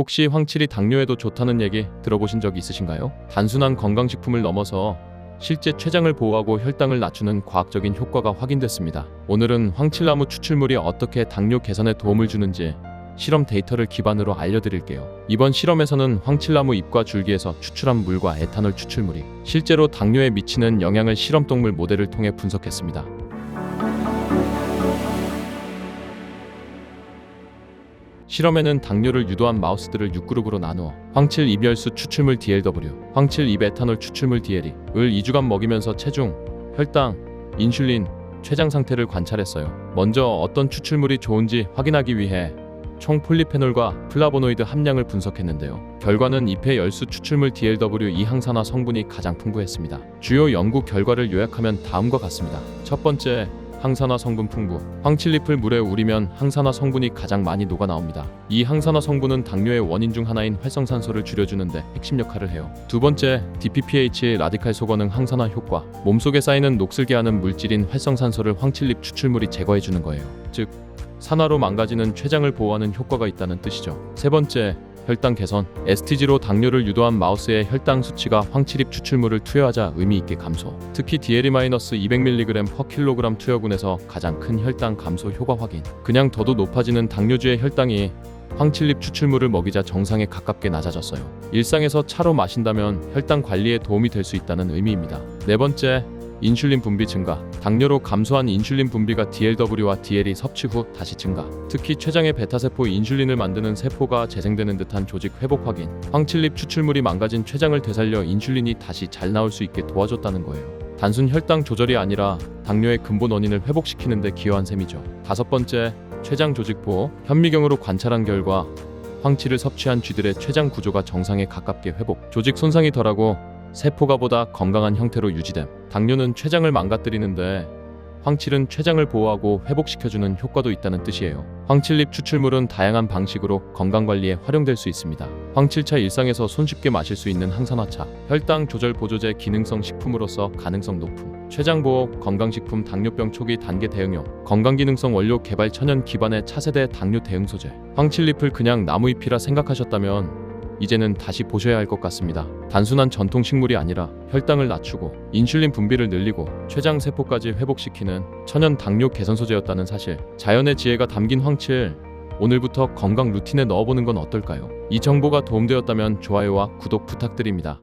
혹시 황칠이 당뇨에도 좋다는 얘기 들어보신 적 있으신가요? 단순한 건강식품을 넘어서 실제 췌장을 보호하고 혈당을 낮추는 과학적인 효과가 확인됐습니다. 오늘은 황칠나무 추출물이 어떻게 당뇨 개선에 도움을 주는지 실험 데이터를 기반으로 알려드릴게요. 이번 실험에서는 황칠나무 잎과 줄기에서 추출한 물과 에탄올 추출물이 실제로 당뇨에 미치는 영향을 실험 동물 모델을 통해 분석했습니다. 실험에는 당뇨를 유도한 마우스들을 6그룹으로 나누어 황칠 이별수 추출물 DLW, 황칠 입에탄올 추출물 DLE 을 2주간 먹이면서 체중, 혈당, 인슐린, 췌장 상태를 관찰했어요. 먼저 어떤 추출물이 좋은지 확인하기 위해 총 폴리페놀과 플라보노이드 함량을 분석했는데요. 결과는 잎의 열수 추출물 DLW 이 항산화 성분이 가장 풍부했습니다. 주요 연구 결과를 요약하면 다음과 같습니다. 첫 번째, 항산화 성분 풍부. 황칠잎을 물에 우리면 항산화 성분이 가장 많이 녹아 나옵니다. 이 항산화 성분은 당뇨의 원인 중 하나인 활성산소를 줄여주는데 핵심 역할을 해요. 두 번째, DPPH의 라디칼 소거능 항산화 효과. 몸속에 쌓이는 녹슬게 하는 물질인 활성산소를 황칠잎 추출물이 제거해 주는 거예요. 즉, 산화로 망가지는 췌장을 보호하는 효과가 있다는 뜻이죠. 세 번째, 혈당 개선. STG로 당뇨를 유도한 마우스의 혈당 수치가 황칠잎 추출물을 투여하자 의미 있게 감소. 특히 DLE-200mg per kg 투여군에서 가장 큰 혈당 감소 효과 확인. 그냥 더도 높아지는 당뇨주의 혈당이 황칠잎 추출물을 먹이자 정상에 가깝게 낮아졌어요. 일상에서 차로 마신다면 혈당 관리에 도움이 될 수 있다는 의미입니다. 네 번째, 인슐린 분비 증가. 당뇨로 감소한 인슐린 분비가 DLW와 DL이 섭취 후 다시 증가. 특히 췌장의 베타세포 인슐린을 만드는 세포가 재생되는 듯한 조직 회복 확인. 황칠잎 추출물이 망가진 췌장을 되살려 인슐린이 다시 잘 나올 수 있게 도와줬다는 거예요. 단순 혈당 조절이 아니라 당뇨의 근본 원인을 회복시키는 데 기여한 셈이죠. 다섯 번째, 췌장 조직 보호. 현미경으로 관찰한 결과 황칠을 섭취한 쥐들의 췌장 구조가 정상에 가깝게 회복, 조직 손상이 덜하고 세포가 보다 건강한 형태로 유지됨. 당뇨는 췌장을 망가뜨리는데 황칠은 췌장을 보호하고 회복시켜주는 효과도 있다는 뜻이에요. 황칠잎 추출물은 다양한 방식으로 건강 관리에 활용될 수 있습니다. 황칠차 일상에서 손쉽게 마실 수 있는 항산화차, 혈당 조절 보조제 기능성 식품으로서 가능성 높음, 췌장 보호, 건강식품 당뇨병 초기 단계 대응용, 건강기능성 원료 개발 천연 기반의 차세대 당뇨 대응 소재. 황칠잎을 그냥 나무잎이라 생각하셨다면 이제는 다시 보셔야 할 것 같습니다. 단순한 전통 식물이 아니라 혈당을 낮추고 인슐린 분비를 늘리고 췌장 세포까지 회복시키는 천연 당뇨 개선 소재였다는 사실. 자연의 지혜가 담긴 황칠. 오늘부터 건강 루틴에 넣어보는 건 어떨까요? 이 정보가 도움되었다면 좋아요와 구독 부탁드립니다.